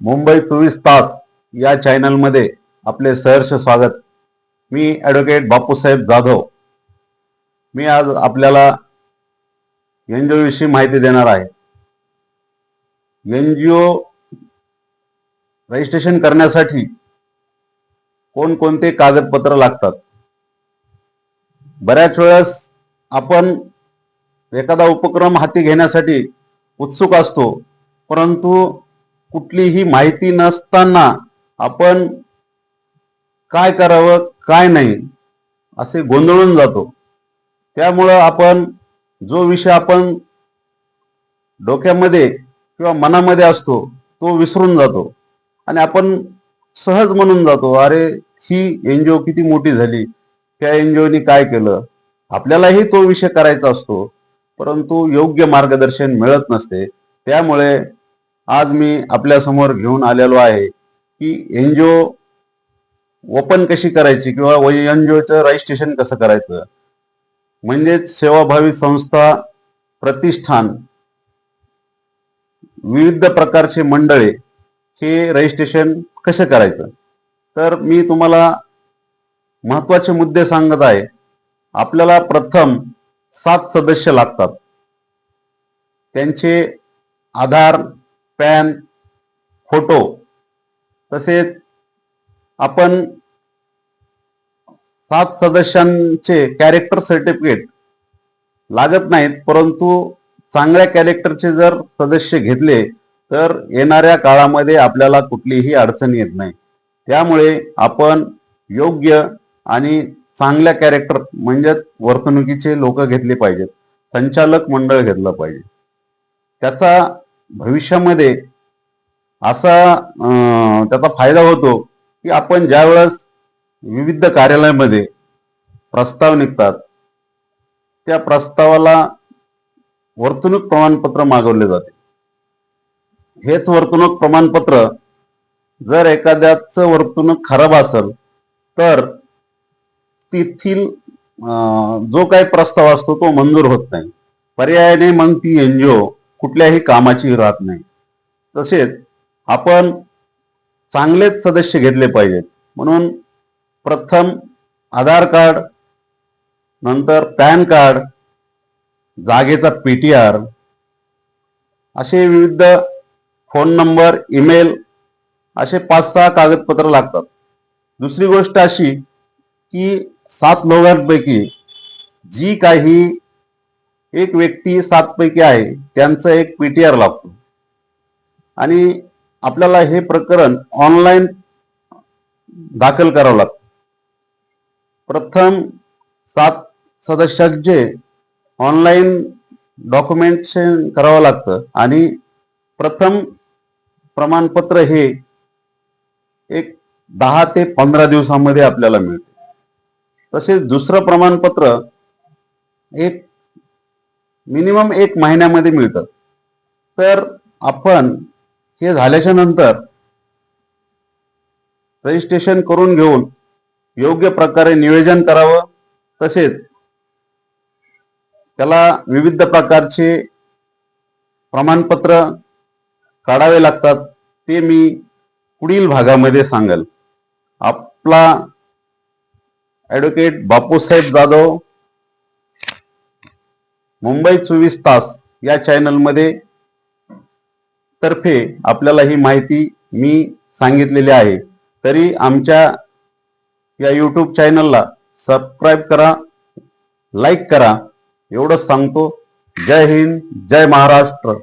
मुंबई चोवीस तास या चॅनलमध्ये आपले सहर्ष स्वागत. मी ॲडव्होकेट बापूसाहेब जाधव. मी आज आपल्याला एन जी ओविषयी माहिती देणार आहे. एन जी ओ रजिस्ट्रेशन करण्यासाठी कोणकोणते कागदपत्र लागतात? बऱ्याच वेळेस आपण एखादा उपक्रम हाती घेण्यासाठी उत्सुक असतो परंतु कुठलीही माहिती नसताना आपण काय करावं काय नाही असे गोंधळून जातो. त्यामुळं आपण जो विषय आपण डोक्यामध्ये किंवा मनामध्ये असतो तो विसरून जातो. आणि आपण सहज म्हणून जातो अरे ही एनजीओ किती मोठी झाली त्या एनजीओनी काय केलं? आपल्यालाही तो विषय करायचा असतो परंतु योग्य मार्गदर्शन मिळत नसते. त्यामुळे आज मी आपल्यासमोर घेऊन आलेलो आहे की एनजीओ ओपन कशी करायची किंवा एनजीओचं रजिस्ट्रेशन कसं करायचं? म्हणजेच सेवाभावी संस्था प्रतिष्ठान विविध प्रकारचे मंडळे हे रजिस्ट्रेशन कसं करायचं? तर मी तुम्हाला महत्त्वाचे मुद्दे सांगत आहे. आपल्याला प्रथम सात सदस्य लागतात. त्यांचे आधार पॅन फोटो तसेच आपण सात सदस्यांचे कॅरेक्टर सर्टिफिकेट लागत नाहीत परंतु चांगल्या कॅरेक्टरचे जर सदस्य घेतले तर येणाऱ्या काळामध्ये आपल्याला कुठलीही अडचण येत नाही. त्यामुळे आपण योग्य आणि चांगल्या कॅरेक्टर म्हणजेच वर्तणुकीचे लोक घेतले पाहिजेत. संचालक मंडळ घेतलं पाहिजे. त्याचा भविष्यामध्ये असा अं, त्याचा फायदा होतो की आपण ज्यावेळेस विविध कार्यालयामध्ये प्रस्ताव निघतात त्या प्रस्तावाला वर्तणूक प्रमाणपत्र मागवले जाते. हेच वर्तणूक प्रमाणपत्र जर एखाद्याचं वर्तणूक खराब असेल तर तेथील अं, जो काही प्रस्ताव असतो तो मंजूर होत नाही. पर्यायाने मग ती एनजीओ कुठल्याही कामाची राहत नाही. तसेच आपण चांगलेच सदस्य घेतले पाहिजेत. म्हणून प्रथम आधार कार्ड नंतर पॅन कार्ड जागेचा पी टी आर असे विविध फोन नंबर ईमेल असे पाच सहा कागदपत्र लागतात. दुसरी गोष्ट अशी की सात लोकांपैकी जी काही एक व्यक्ती सातपैकी आहे त्यांचा एक पी टी आर लागतो. आणि आपल्याला हे प्रकरण ऑनलाईन दाखल करावं लागतं. प्रथम सात सदस्यांचे ऑनलाईन डॉक्युमेंटेशन करावं लागतं आणि प्रथम प्रमाणपत्र हे एक दहा ते पंधरा दिवसामध्ये आपल्याला मिळते. तसेच दुसरं प्रमाणपत्र एक मिनिमम एक महिन्यामध्ये मिळतं. तर आपण हे झाल्याच्यानंतर रजिस्ट्रेशन करून घेऊन योग्य प्रकारे नियोजन करावं. तसेच त्याला विविध प्रकारचे प्रमाणपत्र काढावे लागतात. ते मी पुढील भागामध्ये सांगेल. आपला ॲडव्होकेट बापूसाहेब जाधव मुंबई चोवीस तास या चॅनलमध्ये तर्फे आपल्याला ही माहिती मी सांगितलेली आहे. तरी आमच्या या यूट्यूब चॅनलला सबस्क्राईब करा लाईक करा. एवढंच सांगतो. जय हिंद जय महाराष्ट्र.